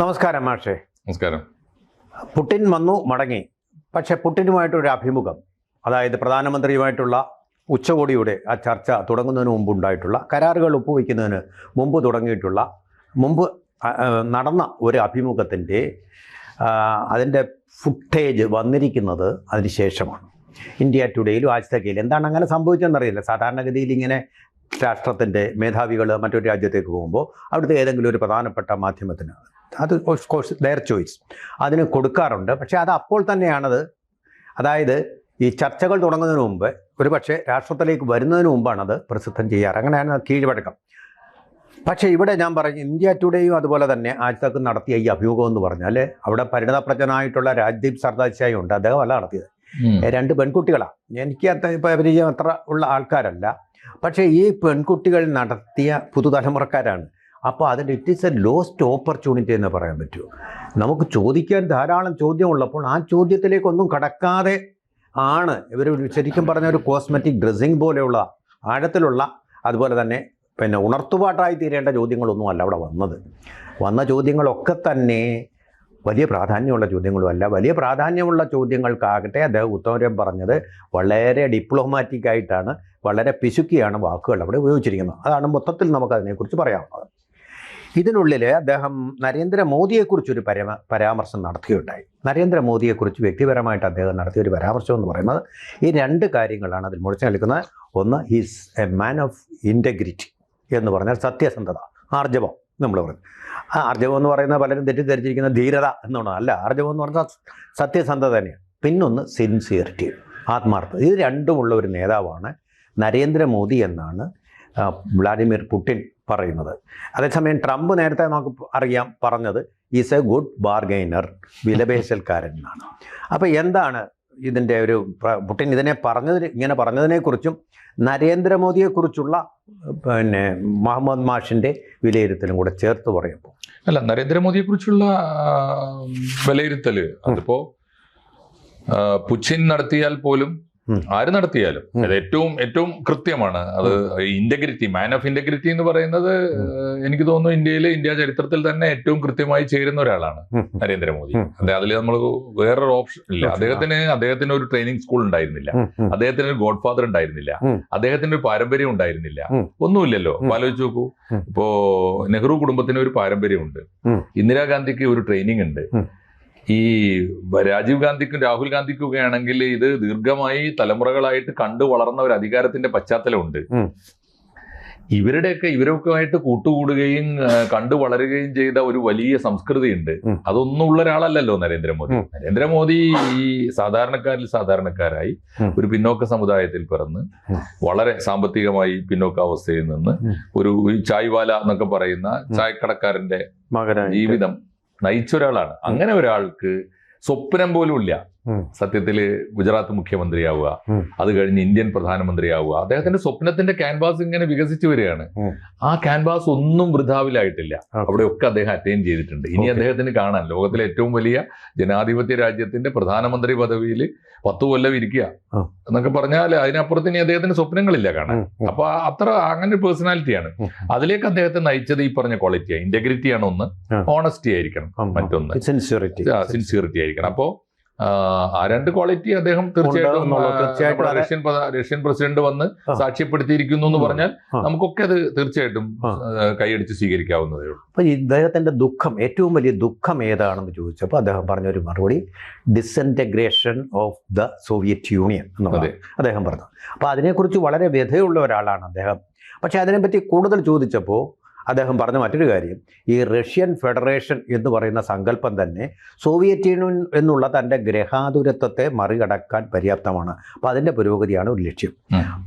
നമസ്കാരം മാഷേ. നമസ്കാരം. പുടിൻ വന്നു മടങ്ങി. പക്ഷെ പുടിനുമായിട്ടൊരു അഭിമുഖം അതായത് പ്രധാനമന്ത്രിയുമായിട്ടുള്ള ഉച്ചകോടിയുടെ ആ ചർച്ച തുടങ്ങുന്നതിന് മുമ്പ് ഉണ്ടായിട്ടുള്ള കരാറുകൾ ഒപ്പുവയ്ക്കുന്നതിന് മുമ്പ് തുടങ്ങിയിട്ടുള്ള മുമ്പ് നടന്ന ഒരു അഭിമുഖത്തിന്റെ അതിന്റെ ഫുട്ടേജ് വന്നിരിക്കുന്നത് അതിന് ശേഷമാണ്. ഇന്ത്യ ടുഡേയിലും ആജ് തക്കയിലും എന്താണ് അങ്ങനെ സംഭവിച്ചതെന്നറിയില്ല. സാധാരണഗതിയിൽ ഇങ്ങനെ രാഷ്ട്രത്തിന്റെ മേധാവികൾ മറ്റൊരു രാജ്യത്തേക്ക് പോകുമ്പോൾ അവിടുത്തെ ഏതെങ്കിലും ഒരു പ്രധാനപ്പെട്ട മാധ്യമത്തിന് അത് ഓഫ് കോഴ്സ് ദയർ ചോയ്സ് അതിന് കൊടുക്കാറുണ്ട്. പക്ഷേ അത് അപ്പോൾ തന്നെയാണത്. അതായത് ഈ ചർച്ചകൾ തുടങ്ങുന്നതിന് മുമ്പ് ഒരു പക്ഷേ രാഷ്ട്രത്തിലേക്ക് വരുന്നതിന് മുമ്പാണ് അത് പ്രസിദ്ധം ചെയ്യാറ്. അങ്ങനെയാണ് കീഴ്വഴക്കം. പക്ഷേ ഇവിടെ ഞാൻ പറഞ്ഞു ഇന്ത്യ ടുഡേയും അതുപോലെ തന്നെ ആജ് തക്ക് നടത്തിയ ഈ അഭിമുഖം എന്ന് പറഞ്ഞാൽ അവിടെ പരിണതപ്രജനായിട്ടുള്ള രാജ്ദീപ് സർദാശായി ഉണ്ട്. അദ്ദേഹം അല്ല നടത്തിയത് രണ്ട് പെൺകുട്ടികളാണ്. എനിക്ക് പരിചയം അത്ര ഉള്ള ആൾക്കാരല്ല. പക്ഷേ ഈ പെൺകുട്ടികൾ നടത്തിയ പുതുതലമുറക്കാരാണ്. അപ്പോൾ അതിന്റെ it is a lost opportunity എന്ന് പറയാൻ പറ്റുമോ? നമുക്ക് ചോദിക്കാൻ ധാരാളം ചോദ്യമുള്ളപ്പോൾ ആ ചോദ്യത്തിലേക്കൊന്നും കടക്കാതെ ആണ്. ഇവർ ശരിക്കും പറഞ്ഞ ഒരു കോസ്മെറ്റിക് ഡ്രസ്സിങ് പോലെയുള്ള ആഴത്തിലുള്ള അതുപോലെ തന്നെ പിന്നെ ഉണർത്തുപാട്ടായി തീരേണ്ട ചോദ്യങ്ങളൊന്നും അല്ല അവിടെ വന്നത്. വന്ന ചോദ്യങ്ങളൊക്കെ തന്നെ വലിയ പ്രാധാന്യമുള്ള ചോദ്യങ്ങളുമല്ല വലിയ പ്രാധാന്യമുള്ള ചോദ്യങ്ങൾക്കാകട്ടെ അദ്ദേഹം ഉത്തമരം പറഞ്ഞത് വളരെ ഡിപ്ലോമാറ്റിക് ആയിട്ടാണ് വളരെ പിശുക്കിയാണ് വാക്കുകൾ അവിടെ ഉപയോഗിച്ചിരിക്കുന്നത്. അതാണ് മൊത്തത്തിൽ നമുക്കതിനെക്കുറിച്ച് പറയാവുന്നത് ഇതിനുള്ളിൽ അദ്ദേഹം നരേന്ദ്രമോദിയെക്കുറിച്ചൊരു പരമ പരാമർശം നടത്തുകയുണ്ടായി നരേന്ദ്രമോദിയെക്കുറിച്ച് വ്യക്തിപരമായിട്ട് അദ്ദേഹം നടത്തിയ ഒരു പരാമർശം എന്ന് പറയുന്നത് ഈ രണ്ട് കാര്യങ്ങളാണ് അതിൽ മുറിച്ച് നിൽക്കുന്നത് ഒന്ന് he's a man of integrity എന്ന് പറഞ്ഞാൽ സത്യസന്ധത ആർജവം നമ്മൾ പറയും. ആ ആർജവം എന്ന് പറയുന്ന പലരും തെറ്റിദ്ധരിച്ചിരിക്കുന്ന ധീരത എന്നുള്ളത് അല്ല ആർജവം എന്ന് പറഞ്ഞാൽ സത്യസന്ധത തന്നെയാണ്. പിന്നൊന്ന് സിൻസിയറിറ്റി ആത്മാർത്ഥത. ഇത് രണ്ടുമുള്ള ഒരു നേതാവാണ് നരേന്ദ്രമോദി എന്നാണ് വ്ളാഡിമിർ പുടിൻ പറയുന്നത്. അതേസമയം ട്രംപ് നേരത്തെ നമുക്ക് അറിയാം പറഞ്ഞത് ഈസ് എ ഗുഡ് ബാർഗൈനർ വിലപേശൽക്കാരൻ എന്നാണ് അപ്പോൾ എന്താണ് ഇതിന്റെ ഒരു പുട്ടിൻ ഇതിനെ പറഞ്ഞതിന് ഇങ്ങനെ പറഞ്ഞതിനെക്കുറിച്ചും നരേന്ദ്രമോദിയെക്കുറിച്ചുള്ള പിന്നെ മുഹമ്മദ് മാഷിന്റെ വിലയിരുത്തലും കൂടെ ചേർത്ത് പറയുമ്പോൾ. അല്ല നരേന്ദ്രമോദിയെ കുറിച്ചുള്ള വിലയിരുത്തൽ. അതിപ്പോ ആ, പുച്ചിൻ നടത്തിയാൽ പോലും. ആര് നടത്തിയാലും. അത് ഏറ്റവും ഏറ്റവും കൃത്യമാണ്. അത് ഇന്റഗ്രിറ്റി മാൻ ഓഫ് ഇന്റഗ്രിറ്റി എന്ന് പറയുന്നത് എനിക്ക് തോന്നുന്നു ഇന്ത്യയിൽ ഇന്ത്യ ചരിത്രത്തിൽ തന്നെ ഏറ്റവും കൃത്യമായി ചേരുന്ന ഒരാളാണ് നരേന്ദ്രമോദി. അതെ അതിൽ നമ്മൾ വേറൊരു ഓപ്ഷൻ ഇല്ല. അദ്ദേഹത്തിന് അദ്ദേഹത്തിന് ഒരു ട്രെയിനിങ് സ്കൂൾ ഉണ്ടായിരുന്നില്ല. അദ്ദേഹത്തിന് ഒരു ഗോഡ് ഫാദർ ഉണ്ടായിരുന്നില്ല അദ്ദേഹത്തിന് ഒരു പാരമ്പര്യം ഉണ്ടായിരുന്നില്ല. ഒന്നുമില്ലല്ലോ. ആലോചിച്ച് നോക്കൂ. ഇപ്പോ നെഹ്റു കുടുംബത്തിന് ഒരു പാരമ്പര്യമുണ്ട്. ഇന്ദിരാഗാന്ധിക്ക് ഒരു ട്രെയിനിങ് ഉണ്ട്. ഈ രാജീവ് ഗാന്ധിക്കും രാഹുൽ ഗാന്ധിക്കും ഒക്കെ ആണെങ്കിൽ ഇത് ദീർഘമായി തലമുറകളായിട്ട് കണ്ടു വളർന്ന ഒരു അധികാരത്തിന്റെ പശ്ചാത്തലമുണ്ട്. ഇവരുടെയൊക്കെ ഇവരൊക്കെ ആയിട്ട് കൂട്ടുകൂടുകയും കണ്ടു വളരുകയും ചെയ്ത ഒരു വലിയ സംസ്കൃതിയുണ്ട്. ഉണ്ട് അതൊന്നും ഉള്ള ഒരാളല്ലല്ലോ നരേന്ദ്രമോദി. നരേന്ദ്രമോദി ഈ സാധാരണക്കാരിൽ സാധാരണക്കാരായി ഒരു പിന്നോക്ക സമുദായത്തിൽ പിറന്ന് വളരെ സാമ്പത്തികമായി പിന്നോക്കാവസ്ഥയിൽ നിന്ന് ഒരു ചായ്വാല എന്നൊക്കെ പറയുന്ന ചായക്കടക്കാരന്റെ ജീവിതം നയിച്ച ഒരാളാണ് അങ്ങനെ ഒരാൾക്ക് സ്വപ്നം പോലും ഇല്ല. ഉം. സത്യത്തിൽ ഗുജറാത്ത് മുഖ്യമന്ത്രിയാവുക. അത് കഴിഞ്ഞ് ഇന്ത്യൻ പ്രധാനമന്ത്രിയാവുക. അദ്ദേഹത്തിന്റെ സ്വപ്നത്തിന്റെ ക്യാൻവാസ് ഇങ്ങനെ വികസിച്ചു വരികയാണ്. ആ ക്യാൻവാസ് ഒന്നും വൃഥാവിലായിട്ടില്ല. അവിടെ അവിടെയൊക്കെ അദ്ദേഹം അറ്റൈൻ ചെയ്തിട്ടുണ്ട്. ഇനി അദ്ദേഹത്തിന് കാണാൻ ലോകത്തിലെ ഏറ്റവും വലിയ ജനാധിപത്യ രാജ്യത്തിന്റെ പ്രധാനമന്ത്രി പദവിയിൽ പത്തു കൊല്ലം ഇരിക്കുക എന്നൊക്കെ പറഞ്ഞാൽ അതിനപ്പുറത്ത് ഇനി അദ്ദേഹത്തിന് സ്വപ്നങ്ങളില്ല കാണാൻ. അപ്പൊ അത്ര അങ്ങനെ ഒരു പേഴ്സണാലിറ്റിയാണ് അതിലേക്ക് അദ്ദേഹത്തെ നയിച്ചത് ഈ പറഞ്ഞ ക്വാളിറ്റിയാണ് ഇന്റഗ്രിറ്റി ആണ് ഒന്ന് ഓണസ്റ്റി ആയിരിക്കണം മറ്റൊന്ന്. സിൻസിയറിറ്റി സിൻസിയറിറ്റി ആയിരിക്കണം. അപ്പോ ആ, രണ്ട് ക്വാളിറ്റി അദ്ദേഹം തീർച്ചയായിട്ടും റഷ്യൻ റഷ്യൻ പ്രസിഡന്റ് വന്ന് സാക്ഷ്യപ്പെടുത്തിയിരിക്കുന്നു എന്ന് പറഞ്ഞാൽ നമുക്കൊക്കെ അത് തീർച്ചയായിട്ടും കൈയടിച്ച് സ്വീകരിക്കാവുന്നതേ ഉള്ളൂ. അപ്പൊ ഇദ്ദേഹത്തിന്റെ ദുഃഖം ഏറ്റവും വലിയ ദുഃഖം ഏതാണെന്ന് ചോദിച്ചപ്പോൾ അദ്ദേഹം പറഞ്ഞ ഒരു മറുപടി disintegration of the Soviet Union എന്നുള്ളത് അദ്ദേഹം പറഞ്ഞു അപ്പോൾ അതിനെക്കുറിച്ച് വളരെ വ്യഥയുള്ള ഒരാളാണ് അദ്ദേഹം. പക്ഷെ അതിനെപ്പറ്റി കൂടുതൽ ചോദിച്ചപ്പോൾ അദ്ദേഹം പറഞ്ഞ മറ്റൊരു കാര്യം ഈ റഷ്യൻ ഫെഡറേഷൻ എന്ന് പറയുന്ന സങ്കല്പം തന്നെ സോവിയറ്റ് യൂണിയൻ എന്നുള്ള തന്റെ ഗ്രഹാതുരത്വത്തെ മറികടക്കാൻ പര്യാപ്തമാണ്. അപ്പോൾ അതിന്റെ പുരോഗതിയാണ് ഒരു ലക്ഷ്യം.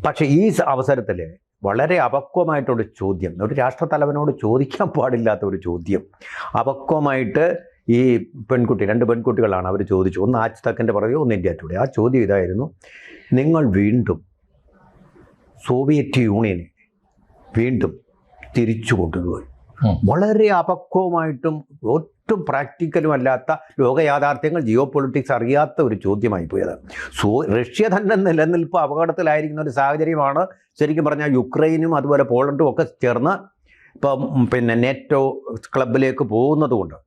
പക്ഷേ ഈ അവസരത്തിൽ വളരെ അപക്വമായിട്ടൊരു ചോദ്യം ഒരു രാഷ്ട്രത്തലവനോട് ചോദിക്കാൻ പാടില്ലാത്ത ഒരു ചോദ്യം. അപക്വമായിട്ട് ഈ പെൺകുട്ടി രണ്ട് പെൺകുട്ടികളാണ് അവർ ചോദിച്ചു. ഒന്ന് ആച്ച് തക്കന്റെ പറയുക ഒന്ന് ഇന്ത്യ ടുഡേ. ആ ചോദ്യം ഇതായിരുന്നു. നിങ്ങൾ വീണ്ടും സോവിയറ്റ് യൂണിയനെ വീണ്ടും തിരിച്ചു കൊണ്ടുപോയി. വളരെ അപക്വമായിട്ടും ഒട്ടും പ്രാക്ടിക്കലും അല്ലാത്ത ലോകയാഥാർത്ഥ്യങ്ങൾ ജിയോ പൊളിറ്റിക്സ് അറിയാത്ത ഒരു ചോദ്യമായി പോയത്. സോ റഷ്യ തന്നെ നിലനിൽപ്പ് അപകടത്തിലായിരിക്കുന്ന ഒരു സാഹചര്യമാണ്. ശരിക്കും പറഞ്ഞാൽ യുക്രൈനും അതുപോലെ പോളണ്ടും ഒക്കെ ചേർന്ന് ഇപ്പം പിന്നെ നെറ്റോ ക്ലബിലേക്ക് പോകുന്നത് കൊണ്ട്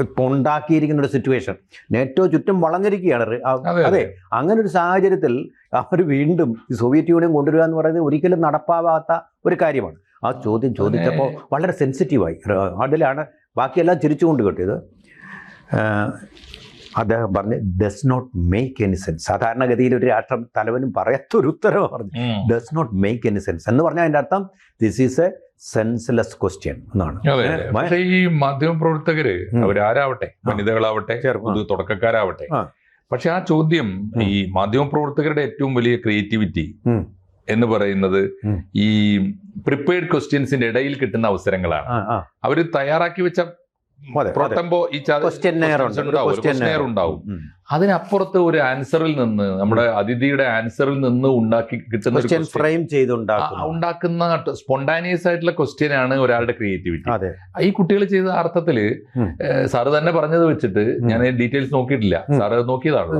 ഇപ്പൊ ഉണ്ടാക്കിയിരിക്കുന്ന ഒരു സിറ്റുവേഷൻ. നെറ്റോ ചുറ്റും വളഞ്ഞിരിക്കുകയാണ്. അതെ, അതെ. അങ്ങനെ ഒരു സാഹചര്യത്തിൽ അവർ വീണ്ടും സോവിയറ്റ് യൂണിയൻ കൊണ്ടുവരിക എന്ന് പറയുന്നത് ഒരിക്കലും നടപ്പാവാത്ത ഒരു കാര്യമാണ്. ആ ചോദ്യം ചോദിച്ചപ്പോൾ വളരെ സെൻസിറ്റീവായി അതിലാണ് ബാക്കിയെല്ലാം ചിരിച്ചുകൊണ്ട് കിട്ടിയത് അദ്ദേഹം പറഞ്ഞ് does not make any sense സാധാരണഗതിയിൽ ഒരു രാഷ്ട്രം തലവനും പറയാത്തൊരു ഉത്തരവ് പറഞ്ഞു does not make any sense എന്ന് പറഞ്ഞാൽ അതിന്റെ അർത്ഥം this is a senseless question എന്നാണ്. പക്ഷേ ഈ മാധ്യമ പ്രവർത്തകര്. അവരാരാവട്ടെ. വനിതകളാവട്ടെ തുടക്കക്കാരാവട്ടെ. പക്ഷെ ആ ചോദ്യം ഈ മാധ്യമ പ്രവർത്തകരുടെ ഏറ്റവും വലിയ ക്രിയേറ്റിവിറ്റി. എന്ന് പറയുന്നത് ഈ പ്രിപ്പയർഡ് ക്വസ്റ്റ്യൻസിന്റെ ഇടയിൽ കിട്ടുന്ന അവസരങ്ങളാണ്. അവർ തയ്യാറാക്കി വെച്ച. പ്രോട്ടംബോ ഈ questions ഉണ്ടാവും, അതിനപ്പുറത്ത് ഒരു ആൻസറിൽ നിന്ന് നമ്മുടെ അതിഥിയുടെ ആൻസറിൽ നിന്ന് ഉണ്ടാക്കി കിട്ടുന്ന ഫ്രെയിം ചെയ്ത് ഉണ്ടാക്കുന്ന. സ്പോണ്ടാനിയസ് ആയിട്ടുള്ള ക്വസ്റ്റ്യൻ ആണ് ഒരാളുടെ ക്രിയേറ്റിവിറ്റി ഈ കുട്ടികൾ ചെയ്ത അർത്ഥത്തിൽ ഉം. സാറ് തന്നെ പറഞ്ഞത് വെച്ചിട്ട് ഞാൻ ഡീറ്റെയിൽസ് നോക്കിയിട്ടില്ല. സാറ് നോക്കിയതാണ്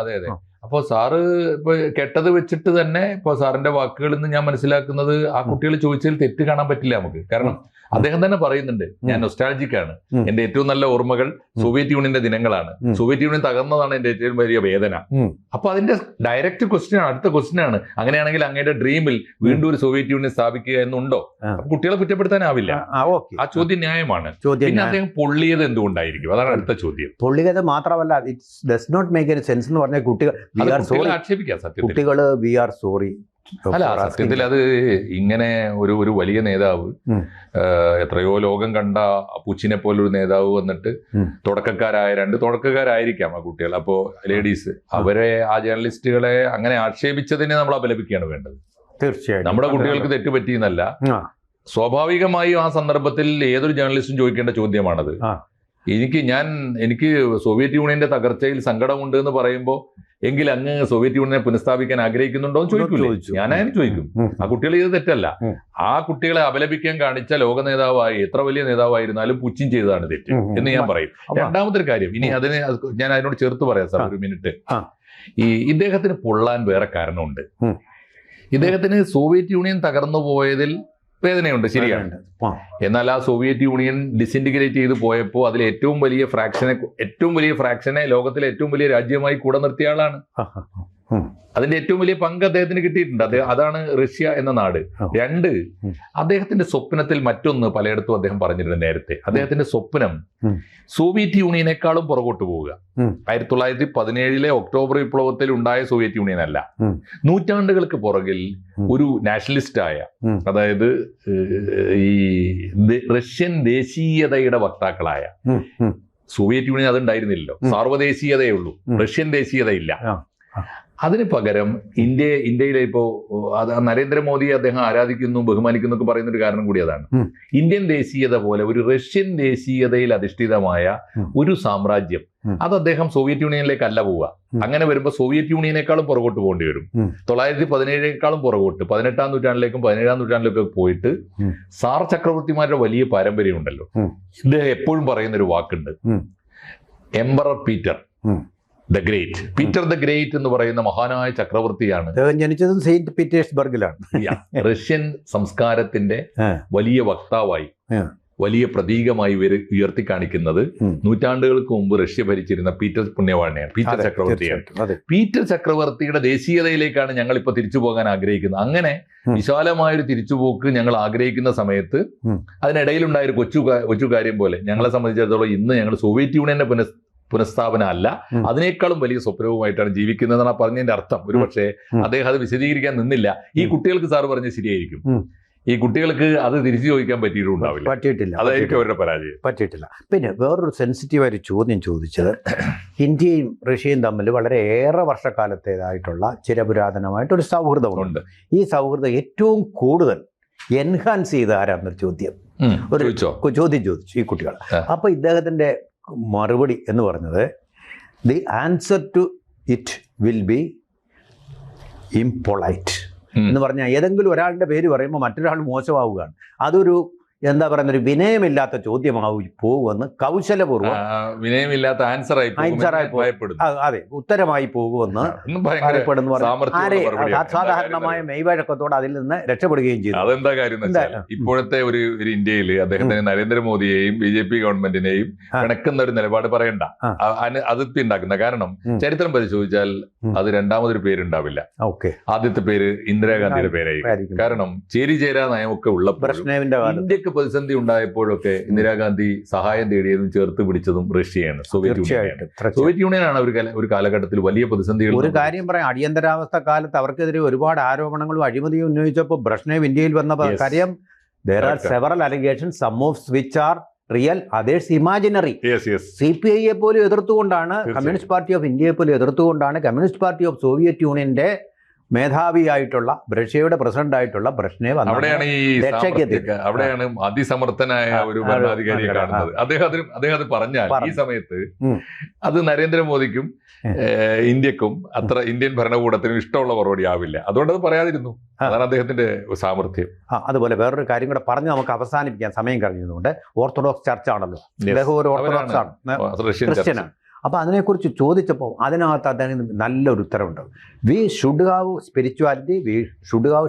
അതെ അതെ ആ. അപ്പൊ സാറ് ഇപ്പൊ കെട്ടത് വെച്ചിട്ട് തന്നെ ഇപ്പൊ സാറിന്റെ വാക്കുകളിൽ നിന്ന് ഞാൻ മനസ്സിലാക്കുന്നത് ആ കുട്ടികൾ ചോദിച്ചതിൽ തെറ്റ് കാണാൻ പറ്റില്ല നമുക്ക്. കാരണം അദ്ദേഹം തന്നെ പറയുന്നുണ്ട് ഞാൻ നൊസ്റ്റാൾജിക്കാണ്. എന്റെ ഏറ്റവും നല്ല ഓർമ്മകൾ സോവിയറ്റ് യൂണിയന്റെ ദിനങ്ങളാണ്. സോവിയറ്റ് യൂണിയൻ തകർന്നതാണ് എന്റെ ഏറ്റവും വലിയ വേദന. അപ്പൊ അതിന്റെ ഡയറക്റ്റ് ക്വസ്റ്റ്യൻ അടുത്ത ക്വസ്റ്റ്യൻ ആണ്. അങ്ങനെയാണെങ്കിൽ അങ്ങയുടെ ഡ്രീമിൽ വീണ്ടും ഒരു സോവിയറ്റ് യൂണിയൻ സ്ഥാപിക്കുക എന്നുണ്ടോ. കുട്ടികളെ കുറ്റപ്പെടുത്താനാവില്ല ആ ചോദ്യം ന്യായമാണ്. പിന്നെ അദ്ദേഹം പൊള്ളിയത് എന്തുകൊണ്ടായിരിക്കും? അതാണ് അടുത്ത ചോദ്യം. പൊള്ളിയത് മാത്രമല്ല it's does not make any sense എന്ന് പറഞ്ഞ കുട്ടികൾ ആക്ഷേപിക്കാം സത്യത്തിൽ. കുട്ടികൾ വി ആർ സോറി അല്ല സത്യത്തിൽ അത് ഇങ്ങനെ ഒരു ഒരു വലിയ നേതാവ് എത്രയോ ലോകം കണ്ട പുച്ചിനെ പോലൊരു നേതാവ് വന്നിട്ട് തുടക്കക്കാരായ രണ്ട് തുടക്കക്കാരായിരിക്കാം ആ കുട്ടികൾ. അപ്പോ ലേഡീസ് അവരെ ആ ജേർണലിസ്റ്റുകളെ അങ്ങനെ ആക്ഷേപിച്ചതിനെ നമ്മൾ അപലപിക്കുകയാണ് വേണ്ടത്. തീർച്ചയായിട്ടും. നമ്മുടെ കുട്ടികൾക്ക് തെറ്റുപറ്റിയെന്നല്ല. സ്വാഭാവികമായും ആ സന്ദർഭത്തിൽ ഏതൊരു ജേർണലിസ്റ്റും ചോദിക്കേണ്ട ചോദ്യമാണത്. എനിക്ക് ഞാൻ എനിക്ക് സോവിയറ്റ് യൂണിയന്റെ തകർച്ചയിൽ സങ്കടമുണ്ട് എന്ന് പറയുമ്പോൾ എങ്കിൽ അങ്ങ് സോവിയറ്റ് യൂണിയനെ പുനഃസ്ഥാപിക്കാൻ ആഗ്രഹിക്കുന്നുണ്ടോ എന്ന് ചോദിക്കും ചോദിച്ചു. ഞാൻ അതിന് ചോദിക്കും. ആ കുട്ടികൾ ചെയ്ത് തെറ്റല്ല. ആ കുട്ടികളെ അപലപിക്കാൻ കാണിച്ച ലോക നേതാവായി എത്ര വലിയ നേതാവായിരുന്നാലും പുച്ചിൻ ചെയ്തതാണ് തെറ്റ്. എന്ന് ഞാൻ പറയും. രണ്ടാമത്തെ കാര്യം ഇനി. അതിന് ഞാൻ അതിനോട് ചേർത്ത് പറയാം സാർ ഒരു മിനിറ്റ്. ഈ ഇദ്ദേഹത്തിന് പൊള്ളാൻ വേറെ കാരണമുണ്ട്. ഇദ്ദേഹത്തിന് സോവിയറ്റ് യൂണിയൻ തകർന്നു പോയതിൽ വേദനയുണ്ട് ശരിയാണ്. എന്നാൽ ആ സോവിയറ്റ് യൂണിയൻ ഡിസിന്റിഗ്രേറ്റ് ചെയ്ത് പോയപ്പോൾ അതിൽ ഏറ്റവും വലിയ ഫ്രാക്ഷനെ ഏറ്റവും വലിയ ഫ്രാക്ഷനെ ലോകത്തിലെ ഏറ്റവും വലിയ രാജ്യമായി കൂടെ നിർത്തിയ ആളാണ്. അതിന്റെ ഏറ്റവും വലിയ പങ്ക് അദ്ദേഹത്തിന് കിട്ടിയിട്ടുണ്ട്. അത് അതാണ് റഷ്യ എന്ന നാട്. രണ്ട്. അദ്ദേഹത്തിന്റെ സ്വപ്നത്തിൽ മറ്റൊന്ന് പലയിടത്തും അദ്ദേഹം പറഞ്ഞിരുന്നു നേരത്തെ. അദ്ദേഹത്തിന്റെ സ്വപ്നം സോവിയറ്റ് യൂണിയനേക്കാളും പുറകോട്ട് പോവുക. ആയിരത്തി തൊള്ളായിരത്തി പതിനേഴിലെ ഒക്ടോബർ വിപ്ലവത്തിൽ ഉണ്ടായ സോവിയറ്റ് യൂണിയൻ അല്ല. നൂറ്റാണ്ടുകൾക്ക് പുറകിൽ ഒരു നാഷണലിസ്റ്റായ ആയ അതായത് ഈ റഷ്യൻ ദേശീയതയുടെ വക്താക്കളായ. സോവിയറ്റ് യൂണിയൻ അതുണ്ടായിരുന്നില്ലല്ലോ. ഉണ്ടായിരുന്നില്ലല്ലോ സാർവദേശീയതയേ ഉള്ളൂ. റഷ്യൻ ദേശീയതയില്ല. അതിന് പകരം ഇന്ത്യ ഇന്ത്യയിലെ ഇപ്പോ അത് നരേന്ദ്രമോദിയെ അദ്ദേഹം ആരാധിക്കുന്നു ബഹുമാനിക്കുന്നു ഒക്കെ പറയുന്ന ഒരു കാരണം കൂടി അതാണ്. ഇന്ത്യൻ ദേശീയത പോലെ ഒരു റഷ്യൻ ദേശീയതയിൽ അധിഷ്ഠിതമായ ഒരു സാമ്രാജ്യം. അത് അദ്ദേഹം സോവിയറ്റ് യൂണിയനിലേക്കല്ല പോവുക. അങ്ങനെ വരുമ്പോൾ സോവിയറ്റ് യൂണിയനേക്കാളും പുറകോട്ട് പോകേണ്ടി വരും. തൊള്ളായിരത്തി പതിനേഴിനേക്കാളും പുറകോട്ട് പതിനെട്ടാം നൂറ്റാണ്ടിലേക്കും പതിനേഴാം നൂറ്റാണ്ടിലേക്കും പോയിട്ട്. സാർ ചക്രവർത്തിമാരുടെ വലിയ പാരമ്പര്യം ഉണ്ടല്ലോ ഇദ്ദേഹം എപ്പോഴും പറയുന്ന ഒരു വാക്കുണ്ട്. Emperor Peter. The great Peter the great എന്ന് പറയുന്ന മഹാനായ ചക്രവർത്തിയാണ്. ജനിച്ചതും സെയിന്റ് പീറ്റേഴ്സ്ബർഗിലാണ്. റഷ്യൻ സംസ്കാരത്തിന്റെ വലിയ വക്താവായി വലിയ പ്രതീകമായി ഉയർത്തി കാണിക്കുന്നത് നൂറ്റാണ്ടുകൾക്ക് മുമ്പ് റഷ്യ ഭരിച്ചിരുന്ന പീറ്റർ പുണ്യവാണിയാണ് പീറ്റർ ചക്രവർത്തിയാണ്. പീറ്റർ ചക്രവർത്തിയുടെ ദേശീയതയിലേക്കാണ് ഞങ്ങൾ ഇപ്പൊ തിരിച്ചു പോകാൻ ആഗ്രഹിക്കുന്നത്. അങ്ങനെ. വിശാലമായൊരു തിരിച്ചുപോക്ക് ഞങ്ങൾ ആഗ്രഹിക്കുന്ന സമയത്ത്. അതിനിടയിലുണ്ടായ ഒരു കൊച്ചു കൊച്ചു കാര്യം പോലെ ഞങ്ങളെ സംബന്ധിച്ചിടത്തോളം ഇന്ന് ഞങ്ങൾ സോവിയറ്റ് യൂണിയനെ പുനഃ പുനഃസ്ഥാപന അല്ല അതിനേക്കാളും വലിയ സ്വപ്നവുമായിട്ടാണ് ജീവിക്കുന്നതെന്നാണ് പറഞ്ഞതിന്റെ അർത്ഥം. ഒരു പക്ഷേ അദ്ദേഹം അത് വിശദീകരിക്കാൻ നിന്നില്ല. ഈ കുട്ടികൾക്ക് സാറ് പറഞ്ഞ ശരിയായിരിക്കും. ഈ കുട്ടികൾക്ക് അത് തിരിച്ചു ചോദിക്കാൻ പറ്റിയിട്ടുണ്ടാവില്ല പറ്റിയിട്ടില്ല. അതായിരിക്കും അവരുടെ പരാജയം. പറ്റിയിട്ടില്ല. പിന്നെ വേറൊരു സെൻസിറ്റീവായ ഒരു ചോദ്യം ചോദിച്ചത്. ഇന്ത്യയും റഷ്യയും തമ്മിൽ വളരെ ഏറെ വർഷക്കാലത്തേതായിട്ടുള്ള ചിരപുരാതനമായിട്ടൊരു സൗഹൃദമുണ്ട്. ഈ സൗഹൃദം ഏറ്റവും കൂടുതൽ എൻഹാൻസ് ചെയ്ത ആരാന്നൊരു ചോദ്യം. ഒരു- ചോദ്യം ചോദിച്ചു ഈ കുട്ടികൾ അപ്പൊ അപ്പോൾ ഇദ്ദേഹത്തിന്റെ മറുപടി എന്ന് പറഞ്ഞത് the answer to it will be impolite എന്ന് പറഞ്ഞാൽ ഏതെങ്കിലും ഒരാളുടെ പേര് പറയുമ്പോൾ മറ്റൊരാൾ മോശമാവുകയാണ്. അതൊരു എന്താ പറയുന്ന ഒരു വിനയമില്ലാത്ത ചോദ്യമാവും പോകുമെന്ന് കൗശലപൂർവം വിനയമില്ലാത്ത ആൻസർ ആയി പോകും Answer ആയി എന്ന് പോകും. ഭയപ്പെടുന്നു. ആ, അതെ ഉത്തരമായി പോകുമെന്ന് ഭയപ്പെടുന്നു. അസാധാരണമായ മെയ്വഴക്കത്തോടെ അതിൽ നിന്ന് രക്ഷപ്പെടുകയും ചെയ്തു. അതെന്താ കാര്യം ഇപ്പോഴത്തെ ഒരു ഒരു ഇന്ത്യയിൽ അദ്ദേഹത്തിന് നരേന്ദ്രമോദിയെയും ബി ജെ പി ഗവൺമെന്റിനെയും കണക്കുന്ന പിണക്കുന്ന ഒരു നിലപാട് പറയണ്ട. അതിർത്തി ഉണ്ടാക്കുന്ന കാരണം ചരിത്രം പരിശോധിച്ചാൽ. അത് രണ്ടാമതൊരു പേരുണ്ടാവില്ല. ഓക്കെ. ആദ്യത്തെ പേര് ഇന്ദിരാഗാന്ധിയുടെ പേരായി കാരണം ചേരി ചേരാ നയമൊക്കെ ഉള്ള ഇന്ത്യയ്ക്ക് പ്രതിസന്ധി ഉണ്ടായപ്പോഴൊക്കെ ഇന്ദിരാഗാന്ധി സഹായം തേടിയതും ചേർത്ത് പിടിച്ചതും റഷ്യയാണ് സോവിയറ്റ് യൂണിയൻ. സോവിയറ്റ് യൂണിയൻ ഒരു കാല- ഒരു കാലഘട്ടത്തിൽ വലിയ പ്രതിസന്ധികൾ ഒരു കാര്യം പറയാം അടിയന്തരാവസ്ഥ കാലത്ത് അവർക്കെതിരെ ഒരുപാട് ആരോപണങ്ങളും അഴിമതിയും ഉന്നയിച്ചപ്പോൾ ബ്രഷ്നേവ് ഇന്ത്യയിൽ വന്ന കാര്യം there are. Several allegation some of which are real others imaginary C P ഐയെ പോലും എതിർത്തുകൊണ്ടാണ് കമ്മ്യൂണിസ്റ്റ് പാർട്ടി ഓഫ് ഇന്ത്യയെ പോലും എതിർത്തുകൊണ്ടാണ് കമ്മ്യൂണിസ്റ്റ് പാർട്ടി ഓഫ് സോവിയറ്റ് യൂണിയന്റെ മേധാവിയായിട്ടുള്ള റഷ്യയുടെ പ്രസിഡന്റ് ആയിട്ടുള്ള വന്നു അവിടെയാണ് ഈ അവിടെയാണ് അതിസമർത്ഥനായ ഒരു ഭരണാധികാരിയെ കാണുന്നത്. അദ്ദേഹത്തിന് അദ്ദേഹം അത് പറഞ്ഞാൽ ഈ സമയത്ത് അത് നരേന്ദ്രമോദിക്കും. ഇന്ത്യക്കും അത്ര ഇന്ത്യൻ ഭരണകൂടത്തിനും ഇഷ്ടമുള്ള പരിപാടി ആവില്ല. അതുകൊണ്ട് അത് പറയാതിരുന്നു. അതാണ് അദ്ദേഹത്തിന്റെ സാമർഥ്യം. അതുപോലെ വേറൊരു കാര്യം കൂടെ പറഞ്ഞ് നമുക്ക് അവസാനിപ്പിക്കാൻ സമയം കഴിഞ്ഞതുകൊണ്ട് ഓർത്തഡോക്സ് ചർച്ച ആണല്ലോ. അദ്ദേഹം ഒരു ഓർത്തഡോക്സ് ആണ്. ക്രിസ്ത്യനാണ്. അപ്പോൾ അതിനെക്കുറിച്ച് ചോദിച്ചപ്പോൾ അതിനകത്ത് അദ്ദേഹം നല്ലൊരു ഉത്തരവുണ്ട്. We should have spirituality we should have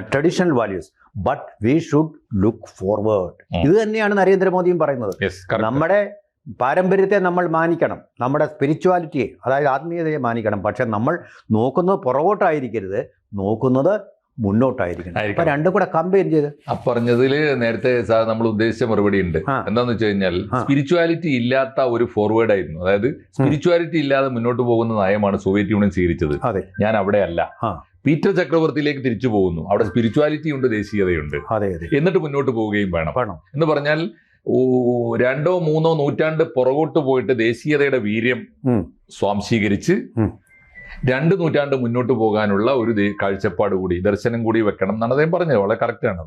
traditional values but we should look forward. ഇത് തന്നെയാണ് നരേന്ദ്രമോദിയും പറയുന്നത്. നമ്മുടെ പാരമ്പര്യത്തെ നമ്മൾ മാനിക്കണം. നമ്മുടെ സ്പിരിച്വാലിറ്റിയെ അതായത് ആത്മീയതയെ മാനിക്കണം. പക്ഷെ നമ്മൾ നോക്കുന്നത് പുറകോട്ടായിരിക്കരുത്. നോക്കുന്നത് മുന്നോട്ടായിരിക്കണം. അപ്പൊ. രണ്ടും കൂടെ കമ്പയർ ചെയ്ത്. പറഞ്ഞതിൽ പറഞ്ഞതിൽ നേരത്തെ സാർ നമ്മൾ ഉദ്ദേശിച്ച മറുപടി ഉണ്ട്. എന്താന്ന് വെച്ച് കഴിഞ്ഞാൽ സ്പിരിച്വാലിറ്റി ഇല്ലാത്ത ഒരു ഫോർവേഡ് ആയിരുന്നു. അതായത് സ്പിരിച്വാലിറ്റി ഇല്ലാതെ മുന്നോട്ട് പോകുന്ന നയമാണ് സോവിയറ്റ് യൂണിയൻ സ്വീകരിച്ചത്. അതെ. ഞാൻ അവിടെ അല്ല പീറ്റർ ചക്രവർത്തിയിലേക്ക് തിരിച്ചു പോകുന്നു. അവിടെ സ്പിരിച്വാലിറ്റി ഉണ്ട് ദേശീയതയുണ്ട്. അതെ അതെ. എന്നിട്ട് മുന്നോട്ട് പോവുകയും വേണം. വേണം. എന്ന് പറഞ്ഞാൽ ഓ, രണ്ടോ മൂന്നോ നൂറ്റാണ്ട് പുറകോട്ട് പോയിട്ട് ദേശീയതയുടെ വീര്യം സ്വാംശീകരിച്ച്. രണ്ട് നൂറ്റാണ്ട് മുന്നോട്ട് പോകാനുള്ള ഒരു കാഴ്ചപ്പാട് കൂടി ദർശനം കൂടി വെക്കണം എന്നാണ് അദ്ദേഹം പറഞ്ഞത്. വളരെ കറക്റ്റ് ആണ്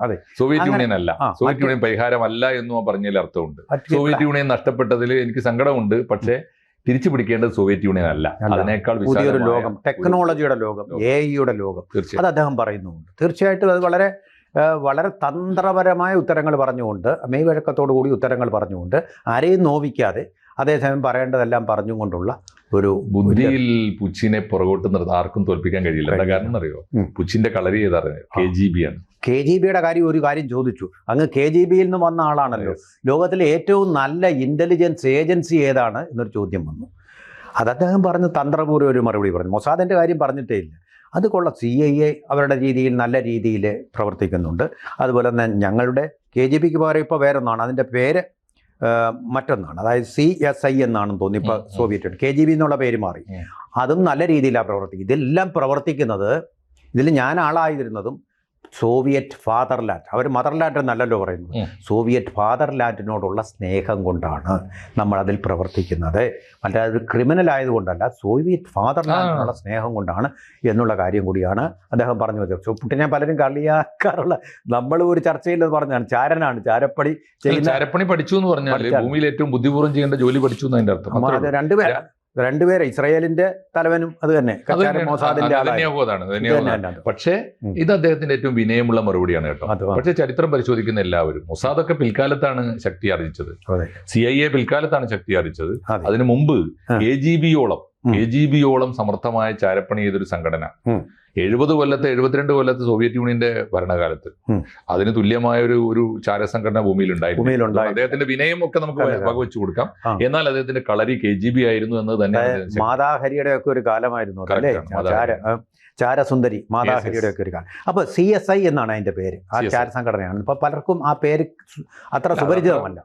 അത്. സോവിയറ്റ് യൂണിയൻ അല്ല. സോവിയറ്റ് യൂണിയൻ പരിഹാരമല്ല എന്നും പറഞ്ഞതിൽ അർത്ഥമുണ്ട്. സോവിയറ്റ് യൂണിയൻ നഷ്ടപ്പെട്ടതിൽ എനിക്ക് സങ്കടമുണ്ട്. പക്ഷേ തിരിച്ചു പിടിക്കേണ്ടത് സോവിയറ്റ് യൂണിയൻ അല്ല. അതിനേക്കാൾ പുതിയൊരു ലോകം ടെക്നോളജിയുടെ ലോകം. എ ഐയുടെ ലോകം. തീർച്ചയായും. അത് അദ്ദേഹം പറയുന്നുണ്ട് തീർച്ചയായിട്ടും അത് വളരെ വളരെ തന്ത്രപരമായ ഉത്തരങ്ങൾ പറഞ്ഞുകൊണ്ട് മെയ് വഴക്കത്തോടു കൂടി ഉത്തരങ്ങൾ പറഞ്ഞുകൊണ്ട് ആരെയും നോവിക്കാതെ അതേസമയം പറയേണ്ടതെല്ലാം പറഞ്ഞുകൊണ്ടുള്ള ഒരു ബുദ്ധിയിൽ പുച്ചിനെ പുറകോട്ട് നിർത്താൻ ആർക്കും തോൽപ്പിക്കാൻ കഴിയില്ല. എന്താ കാരണം അറിയോ. പുച്ചിന്റെ കളരി ഏതറിയോ? കെ ജി ബി ആണ്. കെ ജി ബിയുടെ കാര്യം ഒരു കാര്യം ചോദിച്ചു. അങ്ങ് കെ ജി ബിയിൽ നിന്ന് വന്ന ആളാണല്ലോ. ലോകത്തിലെ ഏറ്റവും നല്ല ഇന്റലിജൻസ് ഏജൻസി ഏതാണ് എന്നൊരു ചോദ്യം വന്നു. അത് അദ്ദേഹം പറഞ്ഞ് തന്ത്രപൂർവം ഒരു മറുപടി പറഞ്ഞു. മൊസാദിന്റെ കാര്യം പറഞ്ഞിട്ടേ ഇല്ല. അത് കൊള്ള സി ഐ എ അവരുടെ രീതിയിൽ നല്ല രീതിയിൽ പ്രവർത്തിക്കുന്നുണ്ട്. അതുപോലെ തന്നെ ഞങ്ങളുടെ കെ ജി ബിക്ക് പകരം ഇപ്പോൾ വേറൊന്നാണ്. അതിന്റെ പേര് മറ്റൊന്നാണ്. അതായത് സി എസ് ഐ എന്നാണെന്ന് തോന്നി ഇപ്പോൾ ഉം. സോവിയറ്റ് കെ ജി ബി എന്നുള്ള പേര് മാറി. അതും നല്ല രീതിയിലാണ് പ്രവർത്തിക്കുന്നത്. ഇതെല്ലാം പ്രവർത്തിക്കുന്നത് ഇതിൽ ഞാൻ ആളായിരുന്നതും സോവിയറ്റ് ഫാദർലാൻഡ്. അവർ മദർലാൻഡ് എന്നല്ലല്ലോ പറയുന്നത് സോവിയറ്റ് ഫാദർലാൻഡിനോടുള്ള സ്നേഹം കൊണ്ടാണ് നമ്മൾ അതിൽ പ്രവർത്തിക്കുന്നത്. അല്ലാതെ ഒരു ക്രിമിനൽ ആയതുകൊണ്ടല്ല സോവിയറ്റ് ഫാദർലാൻഡിനുള്ള സ്നേഹം കൊണ്ടാണ് എന്നുള്ള കാര്യം കൂടിയാണ് അദ്ദേഹം പറഞ്ഞു വെച്ചത്. പുട്ടിനെ പലരും കളിയാക്കാറുള്ള നമ്മൾ ഒരു ചർച്ചയിൽ എന്ന് പറഞ്ഞാണ് ചാരനാണ് ചാരപ്പണി ചാരപ്പണി പഠിച്ചു എന്ന് പറഞ്ഞാൽ. ഭൂമിയിൽ ഏറ്റവും ബുദ്ധിപൂർവം ചെയ്യേണ്ട ജോലി പഠിച്ചു എന്ന് അതിന്റെ അർത്ഥം. രണ്ടുപേരാണ്. രണ്ടുപേരെ ഇസ്രായേലിന്റെ തലവനും അത് തന്നെ. പക്ഷേ ഇത് അദ്ദേഹത്തിന്റെ ഏറ്റവും വിനയമുള്ള മറുപടിയാണ് കേട്ടോ. പക്ഷെ ചരിത്രം പരിശോധിക്കുന്ന എല്ലാവരും മൊസാദൊക്കെ പിൽക്കാലത്താണ് ശക്തി ആർജിച്ചത്. സി ഐ എ പിൽക്കാലത്താണ് ശക്തി ആർജിച്ചത്. അതെ. അതിനു മുമ്പ് എ ജി ബിയോളം എ ജി ബിയോളം സമർത്ഥമായ ചാരപ്പണി ചെയ്തൊരു സംഘടന. എഴുപത് കൊല്ലത്തെ എഴുപത്തിരണ്ട് കൊല്ലത്തെ സോവിയറ്റ് യൂണിയന്റെ ഭരണകാലത്ത് അതിന് തുല്യമായ ഒരു ഒരു ചാരസംഘടന ഭൂമിയിൽ ഉണ്ടായിരുന്നു. അദ്ദേഹത്തിന്റെ വിനയം ഒക്കെ നമുക്ക്. വകവെച്ചു കൊടുക്കാം. എന്നാൽ അദ്ദേഹത്തിന്റെ കളരി കെ ജി ബി ആയിരുന്നു എന്ന് തന്നെ മാതാഹരിയുടെ ഒക്കെ ഒരു കാലമായിരുന്നു അല്ലേ? ചാരസുന്ദരി മാതാഹരിയുടെ ഒക്കെ ഒരു കാലം. അപ്പൊ സി എസ് ഐ എന്നാണ് അതിന്റെ പേര്. ആ ചാരസംഘടനയാണ് ചാര സംഘടനയാണ് ഇപ്പൊ പലർക്കും ആ പേര് അത്ര സുപരിചിതമല്ല.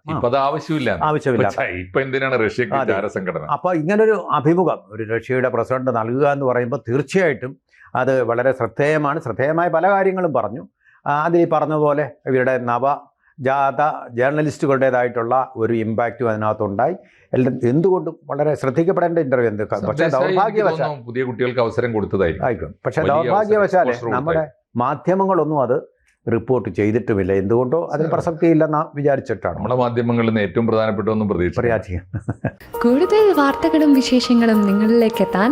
ആവശ്യമില്ല. ആവശ്യമില്ല. ഇപ്പൊ എന്തിനാണ് റഷ്യക്ക് അപ്പൊ ഇങ്ങനൊരു അഭിമുഖം ഒരു റഷ്യയുടെ പ്രസിഡന്റ് നൽകുക എന്ന് പറയുമ്പോൾ തീർച്ചയായിട്ടും അത് വളരെ ശ്രദ്ധേയമാണ്. ശ്രദ്ധേയമായ പല കാര്യങ്ങളും പറഞ്ഞു. അതിൽ ഈ പറഞ്ഞതുപോലെ ഇവരുടെ നവ ജാത ജേർണലിസ്റ്റുകളുടേതായിട്ടുള്ള ഒരു ഇമ്പാക്റ്റും അതിനകത്തുണ്ടായി. എല്ലാം എന്തുകൊണ്ടും വളരെ ശ്രദ്ധിക്കപ്പെടേണ്ട ഇന്റർവ്യൂ എന്ത്? പക്ഷേ ദൗർഭാഗ്യവശാൽ പുതിയ കുട്ടികൾക്ക് അവസരം കൊടുത്തതായി ആയിക്കോട്ടെ പക്ഷേ ദൗർഭാഗ്യവശാൽ നമ്മുടെ മാധ്യമങ്ങളൊന്നും അത് റിപ്പോർട്ട് ചെയ്തിട്ടുമില്ല. എന്തുകൊണ്ടോ അതിന് പ്രസക്തിയില്ലെന്ന് വിചാരിച്ചിട്ടാണ്. നമ്മുടെ മാധ്യമങ്ങളിൽ നിന്ന് ഏറ്റവും പ്രധാനപ്പെട്ട ഒന്നും പ്രതീക്ഷ കൂടുതൽ വാർത്തകളും വിശേഷങ്ങളും നിങ്ങളിലേക്ക് എത്താൻ